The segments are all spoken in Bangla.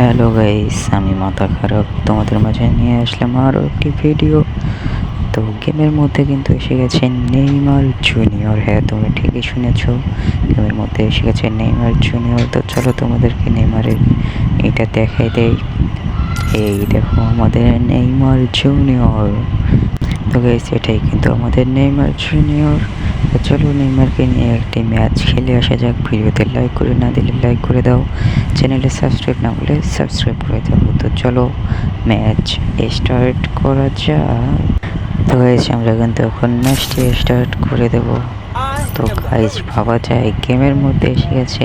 হ্যালো গাইস আমি মাথা খারাপ তোমাদের মাঝে নিয়ে আসলাম আরও একটি ভিডিও তো গেমের মধ্যে কিন্তু এসে গেছে নেইমার জুনিয়র হ্যাঁ তুমি ঠিকই শুনেছ, গেমের মধ্যে এসে গেছে নেইমার জুনিয়র তো চলো তোমাদেরকে নেইমারের এটা দেখাই দেই। এই দেখো আমাদের নেইমার জুনিয়র তো গাইস এটাই কিন্তু আমাদের নেইমার জুনিয়র চলো নেইমারকে নিয়ে একটি ম্যাচ খেলে আসা যাক, ভিডিওতে লাইক করে না দিলে লাইক করে দাও চ্যানেলে সাবস্ক্রাইব না করলে সাবস্ক্রাইব করে দাও। তো চলো ম্যাচ স্টার্ট করা যাক। তো গাইস আমরা কিন্তু এখন ম্যাচটি স্টার্ট করে দেব। তো গাইস ভাবা যায় গেমের মধ্যে এসে গেছে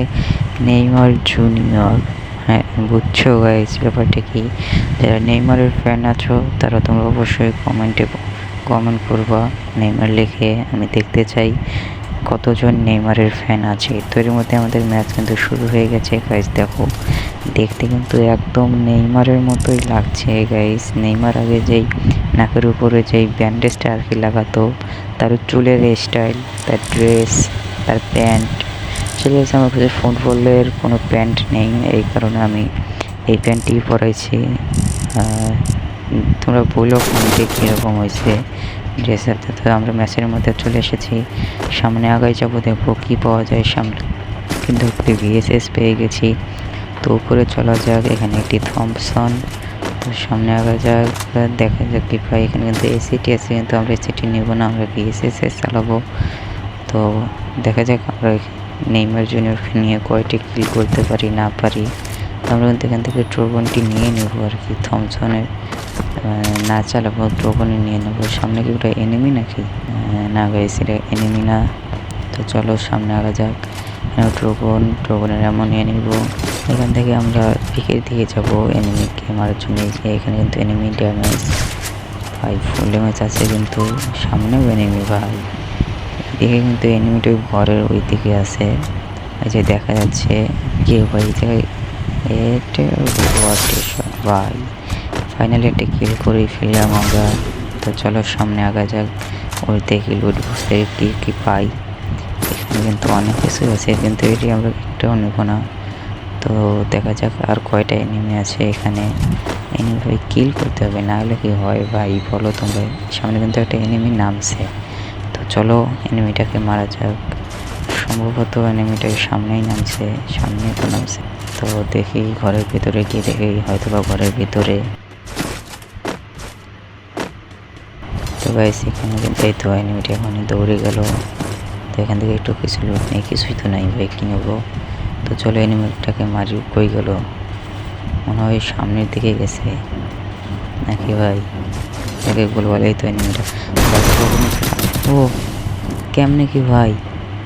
নেইমার জুনিয়র হ্যাঁ বুঝছ গাইস ব্যাপারটা কি? যারা নেইমারের ফ্যান আছো, তারা তোমরা অবশ্যই কমেন্টে কমেন্ট করবা, নেইমার লিখে আমি দেখতে চাই কতজন নেইমারের ফ্যান আছে। তো এর মধ্যে আমাদের ম্যাচ কিন্তু শুরু হয়ে গেছে গাইস দেখো। দেখতে কিন্তু একদম নেইমারের মতোই লাগছে গাইজ নেইমার আগে যেই নাকের উপরে যেই ব্যান্ডেজটা আর কি লাগাতো, তার চুলের স্টাইল তার ড্রেস তার প্যান্ট আসলে আমার কাছে ফুটবলের কোনো প্যান্ট নেই, এই কারণে আমি এই প্যান্টটি পরাইছি। তোমরা বলো কোনটি কীরকম হয়েছে। ড্রেসের তো আমরা ম্যাচের মধ্যে চলে এসেছি। সামনে আগায় যাব, দেখব কী পাওয়া যায় সামনে। কিন্তু একটি ভিএসএস পেয়ে গেছি। তো উপরে চলা যাক, এখানে একটি থমসন তো সামনে আগা যাক, দেখা যাক কী পাই। এখানে কিন্তু এসিটি আছে, কিন্তু আমরা এসিটি নেব না, আমরা ভিএসএস চালাবো। তো দেখা যাক আমরা নেইমার জুনিয়রকে নিয়ে কয়টি কিল করতে পারি, না পারি। আমরা কিন্তু এখান থেকে ট্রোবনটি নিয়ে নেব আর কি থমসনের না চালাবো ট্রোবনই নিয়ে নেব। সামনে কি ওটা এনিমি নাকি? না গাইস এটা এনিমি না। তো চলো সামনে আগা যাক। ট্রোবন ট্রোবনের এমন নিয়ে নিব। এখান থেকে আমরা পিকের দিকে যাব। এনিমিকে মারার জন্য এখানে কিন্তু এনিমি ড্যামেজ ভাই ফুল ড্যামেজ আছে কিন্তু সামনেও এনিমি ভাই। এদিকে কিন্তু এনিমিটা ঘরের ওই দিকে আছে। এই যে দেখা যাচ্ছে। যে ভাই এটা ভাই। ফাইনালি একটা কিল করেই ফেললাম আমরা। তো চলো সামনে আগা যাক। ওই দেখি লুট বক্সে কী কী পাই। এখানে কিন্তু অনেক কিছু আছে, কিন্তু এটি আমরা একটাও নেব না। তো দেখা যাক আর কয়টা এনিমি আছে এখানে। এনিমি ভাই কিল করতে হবে, না হলে কি হয় ভাই? বলো তোমরা। সামনে কিন্তু একটা এনিমি নামছে। তো চলো এনিমিটাকে মারা যাক। সম্ভবত এনিমিটাকে সামনেই নামছে, সামনেই তো নামছে। তো দেখি ঘরের ভিতরে গিয়ে দেখি হয়তো বা ঘরের ভিতরে তো গাইস এখানে কিন্তু এই তো এনিমিটা এখন দৌড়ে গেল। তো এখান থেকে একটু কিছু লোক নেই, কিছুই তো নাই ভাই কি নেব। তো চলো এনিমিটাকে মারি, কই গেল? মনে হয় সামনের দিকে গেছে। নাকি ভাই? তাকে গোল বলে এই তো এনিমিটা ও, কেমনে কি ভাই?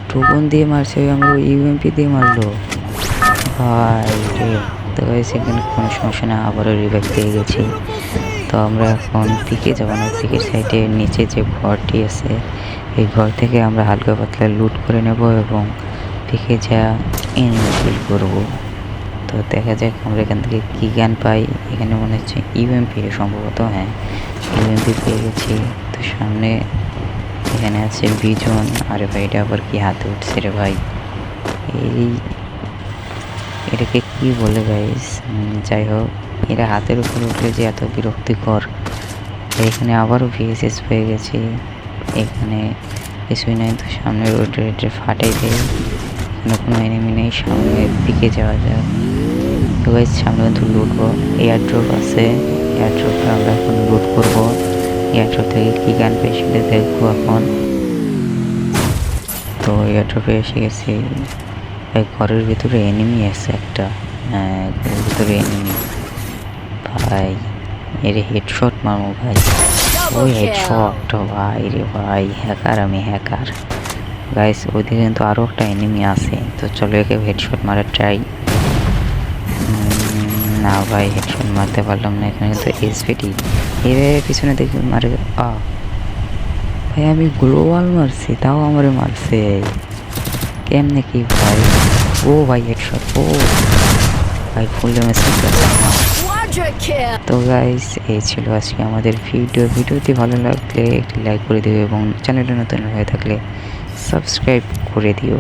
টোকন দিয়ে মারছে, ওই আমরা ইউএমপি দিয়ে মারলো। ভাই তো সেখানে কোনো সমস্যা না, আবারও রিভাইভ পেয়ে গেছি। তো আমরা এখন পিকে যাব না পিকের সাইডে নিচে যে ঘরটি আছে, এই ঘর থেকে আমরা হালকা পাতলা লুট করে নেব এবং পিকে যা এনফিল করব। তো দেখা যাক আমরা এখান থেকে কী জ্ঞান পাই। এখানে মনে হচ্ছে ইউএমপি সম্ভবত হ্যাঁ ইউএমপি পেয়ে গেছি। তো সামনে এখানে আছে বিজন। আরে ভাই, এটা আবার কি হাতে উঠছে রে ভাই? এই, এটাকে কি বলে গাইস যাই হোক। এরা হাতের উপর উঠলে যে এত বিরক্তিকর। এখানে আবারও ভিএসএস পেয়ে গেছি। এখানে কিছুই নাই তো সামনে রোড রেটে ফাটাই দেয় এখানে কোনো এনিমি নেই, সামনে দিকে যাওয়া যায় তো গাইস সামনে কিন্তু লুটবো এয়ার ড্রপ আছে। এয়ার ড্রপে আমরা এখন লুট করব। এয়ার ড্রপ থেকে কী গান পেয়ে সেটা দেখব এখন। তো এয়ার ড্রপে এসে গেছি। ঘরের ভিতরে এনিমি আছে একটা। হ্যাঁ ঘরের ভিতরে এনিমি ভাই এর হেডশট মারবো ভাই। ওই হেডশট ভাই রে ভাই হ্যাকার আমি হ্যাকার গাইস ওইদিকে কিন্তু আরও একটা এনিমি আছে তো চলো একে হেডশট মারা ট্রাই না ভাই হেডশট মারতে পারলাম না এখানে কিন্তু এসপিটি এর পিছনে দেখি মারে আ। ভাই আমি গ্লোবাল মারছি তাও আমারে মারছে। কেমনে কি ভাই? ও ভাই হেডশট ও। ভাই ফুল ড্যামেজ তো গাইস এই ছিল আজকে আমাদের ভিডিও ভিডিওটি ভালো লাগলে একটি লাইক করে দিও এবং চ্যানেলটা নতুন হয়ে থাকলে সাবস্ক্রাইব করে দিও।